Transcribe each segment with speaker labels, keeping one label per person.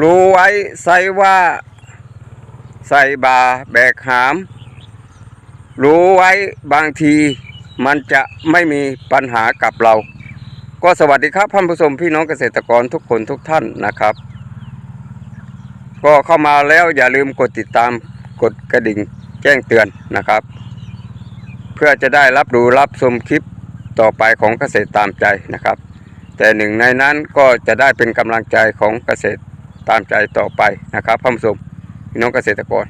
Speaker 1: รู้ไว้ใส่ว่า ใส่บาแบกหาม รู้ไว้บางทีมันจะไม่มีปัญหากับเรา ก็สวัสดีครับท่านผู้ชมพี่น้องเกษตรกรทุกคนทุกท่านนะครับ ก็เข้ามาแล้วอย่าลืมกดติดตามกดกระดิ่งแจ้งเตือนนะครับ เพื่อจะได้รับรู้รับชมคลิปต่อไปของเกษตรตามใจนะครับ แต่หนึ่งในนั้นก็จะได้เป็นกำลังใจของเกษตร ตามใจต่อไปนะครับท่านผู้ชมพี่น้องเกษตรกร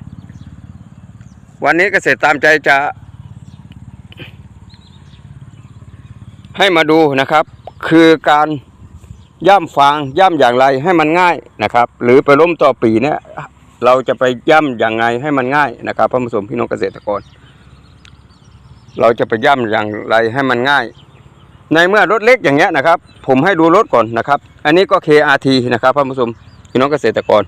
Speaker 1: วันนี้เกษตรตามใจจะ ให้มาดูนะครับ คือการย่ำฟางย่ำอย่างไรให้มันง่ายนะครับ หรือไปล้มต่อปีเนี่ยเราจะไปย่ำอย่างไงให้มันง่ายนะครับพ่อผู้ชมพี่น้องเกษตรกร เราจะไปย่ำอย่างไรให้มันง่าย ในเมื่อรถเล็กอย่างเงี้ยนะครับ ผมให้ดูรถก่อนนะครับ อันนี้ก็ KRT นะครับพ่อผู้ชม พี่น้องเกษตรกร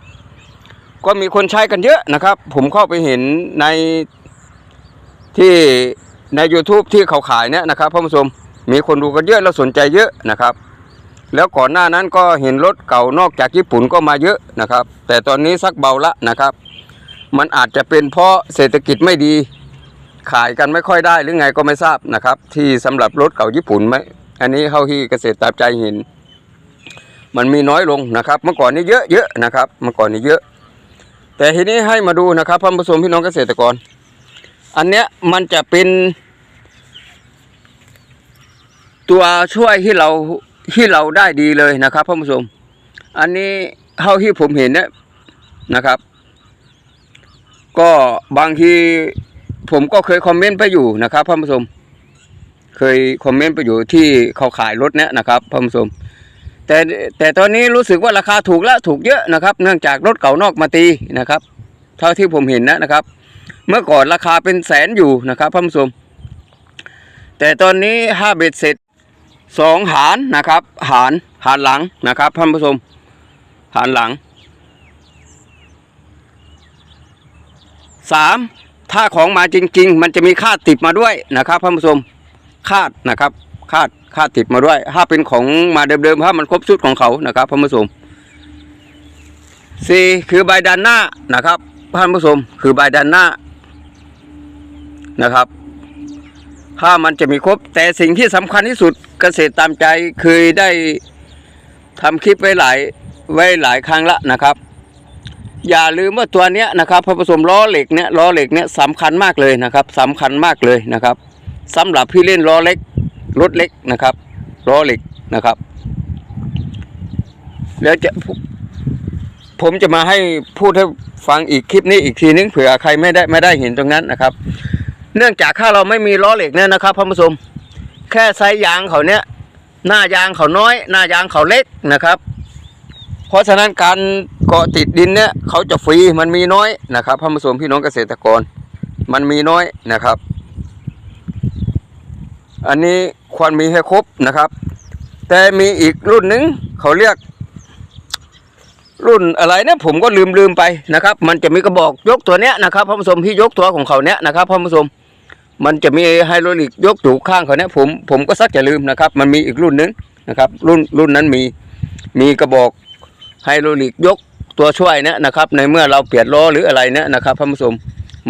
Speaker 1: ก็มีคนใช้กันเยอะนะครับ ผมเข้าไปเห็นในที่ใน YouTube ที่เขาขายเนี่ยนะครับพ่อผู้ชมมีคนดูกันเยอะแล้วสนใจเยอะนะครับ แล้วก่อนหน้านั้นก็เห็นรถเก่านอกจากญี่ปุ่นก็มาเยอะนะครับ แต่ตอนนี้สักเบาละนะครับ มันอาจจะเป็นเพราะเศรษฐกิจไม่ดี ขายกันไม่ค่อยได้หรือไงก็ไม่ทราบนะครับ ที่สำหรับรถเก่าญี่ปุ่นไหมอันนี้เข้าที่เกษตรตามใจเห็น มันมีน้อยลงนะครับ เมื่อก่อนนี้เยอะเยอะนะครับ เมื่อก่อนนี้เยอะ แต่ทีนี้ให้มาดูนะครับท่านผู้ชมพี่น้องเกษตรกร อันเนี้ยมันจะเป็น ตัวช่วยที่เราที่เราได้ดีเลยนะครับท่านผู้ชมอันนี้เท่าที่ผมเห็นเนี่ยนะครับ ก็บางทีผมก็เคยคอมเมนต์ไปอยู่นะครับท่านผู้ชมเคยคอมเมนต์ไปอยู่ที่เขาขายรถเนี่ยนะครับท่านผู้ชม แต่แต่ตอนนี้รู้สึกว่าราคาถูกแล้วถูกเยอะนะครับ เนื่องจากรถเก่านอกมาตีนะครับเท่าที่ผมเห็นนะนะครับ เมื่อก่อนราคาเป็นแสนอยู่นะครับท่านผู้ชมแต่ตอนนี้ห้าเบ็ดเสร็จสองหารนะครับหารหารหลังนะครับท่านผู้ชมหารหลังสามถ้าของมาจริง ๆ มันจะมีคาดติดมาด้วยนะครับท่านผู้ชมคาดนะครับคาด คาติดมาด้วย ถ้าเป็นของมาเดิมๆถ้ามันครบชุดของเขานะครับท่านผู้ชมสี่คือใบด้านหน้านะครับท่านผู้ชมคือใบด้านหน้านะครับ ถ้ามันจะมีครบ แต่สิ่งที่สำคัญที่สุดเกษตรตามใจเคยได้ทำคลิปไว้หลายไว้หลายครั้งละนะครับ อย่าลืมว่าตัวเนี้ยนะครับพอผสมล้อเหล็กเนี้ยล้อเหล็กเนี้ยสำคัญมากเลยนะครับสำคัญมากเลยนะครับสำหรับพี่เล่นล้อเล็ก รถเล็กนะครับล้อเหล็กนะครับ แล้วจะผมจะมาให้พูดให้ฟังอีกคลิปนี้อีกทีนึงเผื่อใครไม่ได้ไม่ได้เห็นตรงนั้นนะครับ เนื่องจากถ้าเราไม่มีล้อเหล็กเนี่ยนะครับท่านผู้ชมแค่ไซส์ยางเขาเนี้ยหน้ายางเขาน้อย หน้ายางเขาเล็กนะครับ เพราะฉะนั้นการเกาะติดดินเนี่ยเขาจะฟรีมันมีน้อยนะครับท่านผู้ชมพี่น้องเกษตรกร มันมีน้อยนะครับ อันนี้ ควรมีให้ครบนะครับ แต่มีอีกรุ่นหนึ่งเขาเรียก รุ่นอะไรเนี่ยผมก็ลืมลืมไปนะครับ มันจะมีกระบอกยกตัวเนี้ยนะครับท่านผู้ชมที่ยกตัวของเขาเนี้ยนะครับท่านผู้ชมมันจะมีไฮโดรลิกยกอยู่ข้างเขาเนี้ยผมผมก็สักจะลืมนะครับ มันมีอีกรุ่นหนึงนะครับ รุ่นรุ่นนั้นมีมีกระบอกไฮโดรลิกยกตัวช่วยเนี้ยนะครับ ในเมื่อเราเปลี่ยนล้อหรืออะไรเนี้ยนะครับท่านผู้ชม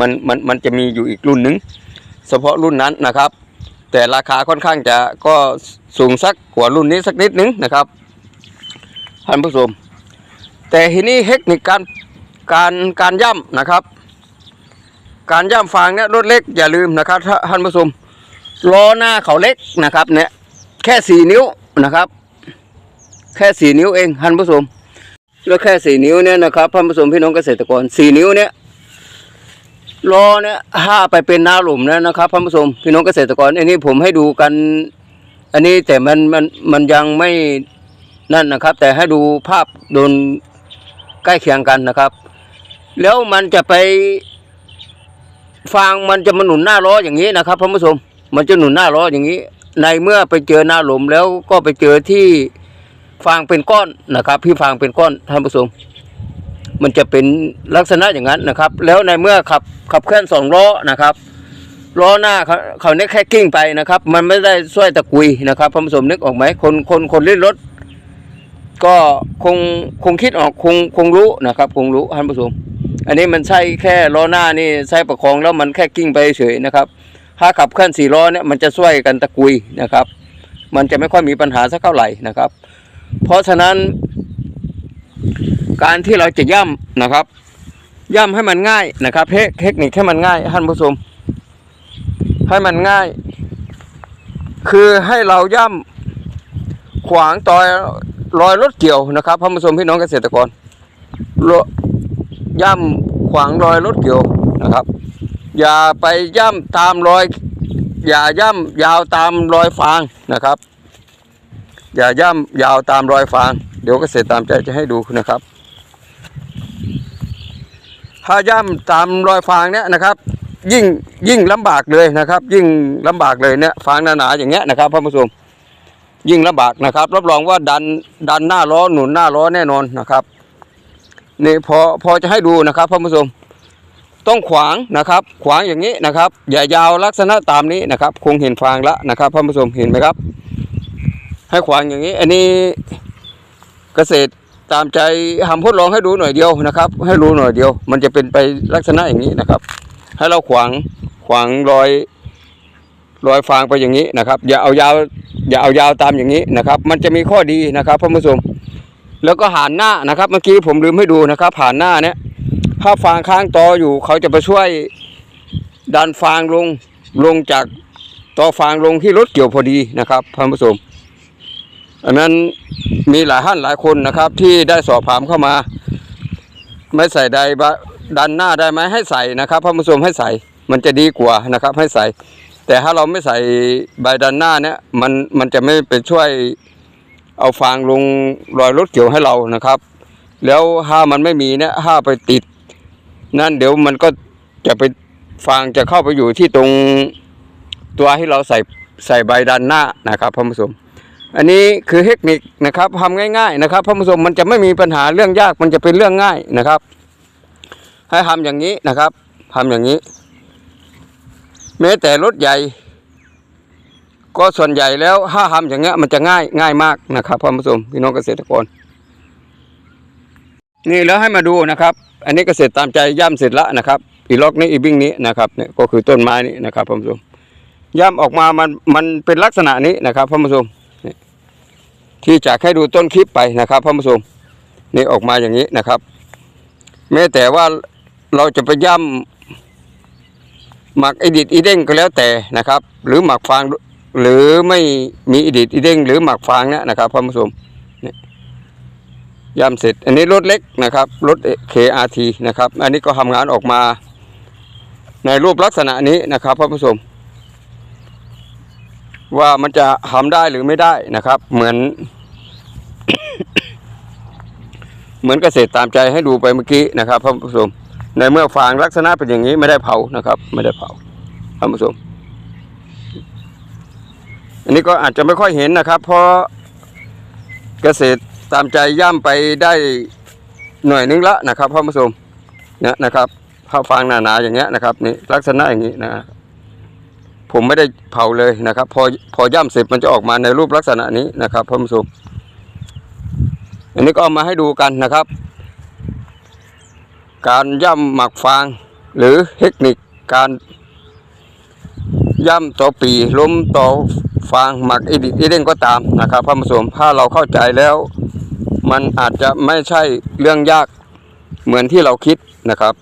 Speaker 1: มันมันมันจะมีอยู่อีกรุ่นหนึ่งเฉพาะรุ่นนั้นนะครับ แต่ราคาค่อนข้างจะก็สูงสักกว่ารุ่นนี้สักนิดนึงนะครับท่านผู้ชมแต่ทีนี้เทคนิคการการการย่ำนะครับ การย่ำฟางเนี่ยรถเล็กอย่าลืมนะครับท่านผู้ชมล้อหน้าเขาเล็กนะครับเนี่ยแค่สี่นิ้วนะครับ แค่สี่นิ้วเองท่านผู้ชมแล้วแค่สี่นิ้วเนี่ยนะครับท่านผู้ชมพี่น้องเกษตรกรสี่นิ้วเนี่ย ล้อเนี่ยถ้าไปเป็นหน้าหลุมเนี่ยนะครับท่านผู้ชมพี่น้องเกษตรกรอันนี้ผมให้ดูกัน อันนี้แต่มันมันมันยังไม่นั่นนะครับ แต่ให้ดูภาพโดนใกล้เคียงกันนะครับ แล้วมันจะไปฟางมันจะมาหนุนหน้าล้ออย่างนี้นะครับท่านผู้ชมมันจะหนุนหน้าล้ออย่างนี้ ในเมื่อไปเจอหน้าหลุมแล้วก็ไปเจอที่ฟางเป็นก้อนนะครับ พี่ฟางเป็นก้อนท่านผู้ชม มันจะเป็นลักษณะอย่างนั้นนะครับ แล้วในเมื่อขับขับเคลื่อนสองล้อนะครับล้อหน้าเขาเขาเนี่ยแค่กิ้งไปนะครับ มันไม่ได้ช่วยตะกุยนะครับท่านผู้ชมนึกออกไหมคนคนคนเล่นรถ ก็คงคงคิดออกคงคงรู้นะครับ คงรู้ท่านผู้ชมอันนี้มันใช่แค่ล้อหน้านี่ใช้ประคองแล้วมันแค่กิ้งไปเฉยนะครับ ถ้าขับเคลื่อนสี่ล้อเนี่ยมันจะช่วยกันตะกุยนะครับ มันจะไม่ค่อยมีปัญหาสักเท่าไหร่นะครับ เพราะฉะนั้น การที่เราจะย่ำนะครับ ย่ำให้มันง่ายนะครับเทคเทคนิคให้มันง่ายท่านผู้ชมให้มันง่าย คือให้เราย่ำขวางต่อยรอยรถเกี่ยวนะครับท่านผู้ชมพี่น้องเกษตรกรรย่ำขวางรอยรถเกี่ยวนะครับ อย่าไปย่ำตามรอย อย่าย่ำยาวตามรอยฟางนะครับ อย่าย่ำยาวตามรอยฟาง เดี๋ยวเกษตรตามใจจะให้ดูนะครับ ถ้าย่ำตามรอยฟางเนี่ยนะครับ ยิ่งยิ่งลำบากเลยนะครับ ยิ่งลำบากเลยเนี่ยฟางหนาๆอย่างเงี้ยนะครับท่านผู้ชมยิ่งลำบากนะครับ รับรองว่าดันดันหน้าล้อหนุนหน้าล้อแน่นอนนะครับนี่พอพอจะให้ดูนะครับท่านผู้ชมต้องขวางนะครับ ขวางอย่างนี้นะครับ อย่ายาวลักษณะตามนี้นะครับ คงเห็นฟางแล้วนะครับท่านผู้ชมเห็นไหมครับ ให้ขวางอย่างนี้ อันนี้เกษตรตามใจทำทดลองให้ดูหน่อยเดียวนะครับ ให้รู้หน่อยเดียว มันจะเป็นไปลักษณะอย่างนี้นะครับ ให้เราขวางขวางรอยรอยฟางไปอย่างนี้นะครับ อย่าเอายาว อย่าเอายาวตามอย่างนี้นะครับ มันจะมีข้อดีนะครับท่านผู้ชมแล้วก็หันหน้านะครับ เมื่อกี้ผมลืมให้ดูนะครับผ่านหน้าเนี่ยถ้าฟางค้างตออยู่ เขาจะไปช่วยดันฟางลงลงจากตอฟางลงที่รถเกี่ยวพอดีนะครับท่านผู้ชม อันนั้นมีหลายท่านหลายคนนะครับ ที่ได้สอบถามเข้ามา ไม่ใส่ใดบดันหน้าได้ไหมให้ใส่นะครับท่านผู้ชมให้ใส่มันจะดีกว่านะครับ ให้ใส่ แต่ถ้าเราไม่ใส่ใบดันหน้าเนี่ยมันมันจะไม่ไปช่วยเอาฟางลงรอยรถเกี่ยวให้เรานะครับ แล้วถ้ามันไม่มีเนี่ยถ้าไปติด นั่นเดี๋ยวมันก็จะไปฟางจะเข้าไปอยู่ที่ตรงตัวที่เราใส่ใส่ใบดันหน้านะครับท่านผู้ชม อันนี้คือเทคนิคนะครับทำง่ายๆนะครับท่านผู้ชมมันจะไม่มีปัญหาเรื่องยากมันจะเป็นเรื่องง่ายนะครับ ให้ทำอย่างนี้นะครับทำอย่างนี้ แม้แต่รถใหญ่ ก็ส่วนใหญ่แล้วถ้าทำอย่างเงี้ยมันจะง่ายง่ายมากนะครับท่านผู้ชมพี่น้องเกษตรกร นี่แล้วให้มาดูนะครับ อันนี้เกษตรตามใจย่ำเสร็จล้วนะครับ อีล็อกนี้อีบิ้งนี้นะครับเนี่ยก็คือต้นไม้นี้นะครับท่านผู้ชมย่ำออกมามันมันเป็นลักษณะนี้นะครับท่านผู้ชม ที่จะให้ดูต้นคลิปไปนะครับท่านผู้ชมนี่ออกมาอย่างนี้นะครับ แม้แต่ว่าเราจะไปย่ำหมักอีดิดอีเด้งก็แล้วแต่นะครับ หรือหมักฟางหรือไม่มีอีดิดอีเด้งหรือหมักฟางเนี่ยนะครับท่านผู้ชมย่ำเสร็จ อันนี้รถเล็กนะครับรถ KRT นะครับ อันนี้ก็ทำงานออกมาในรูปลักษณะนี้นะครับท่านผู้ชม ว่ามันจะทำได้หรือไม่ได้นะครับ เหมือน เหมือนเกษตรตามใจให้ดูไปเมื่อกี้นะครับท่านผู้ชมในเมื่อฟางลักษณะเป็นอย่างนี้ไม่ได้เผานะครับ ไม่ได้เผาท่านผู้ชมอันนี้ก็อาจจะไม่ค่อยเห็นนะครับ เพราะเกษตรตามใจย่ำไปได้หน่อยนึงละนะครับท่านผู้ชมเนี่ยนะครับผ้าฟางหนาๆอย่างเงี้ยนะครับนี่ลักษณะอย่างนี้นะ ผมไม่ได้เผาเลยนะครับ พอพอย่ำเสร็จมันจะออกมาในรูปลักษณะนี้นะครับท่านผู้ชมอันนี้ก็เอามาให้ดูกันนะครับ การย่ำหมักฟาง หรือเทคนิคการย่ำต่อปีล้มต่อฟางหมักอีดิอีเด้งก็ตามนะครับท่านผู้ชมถ้าเราเข้าใจแล้ว มันอาจจะไม่ใช่เรื่องยากเหมือนที่เราคิดนะครับ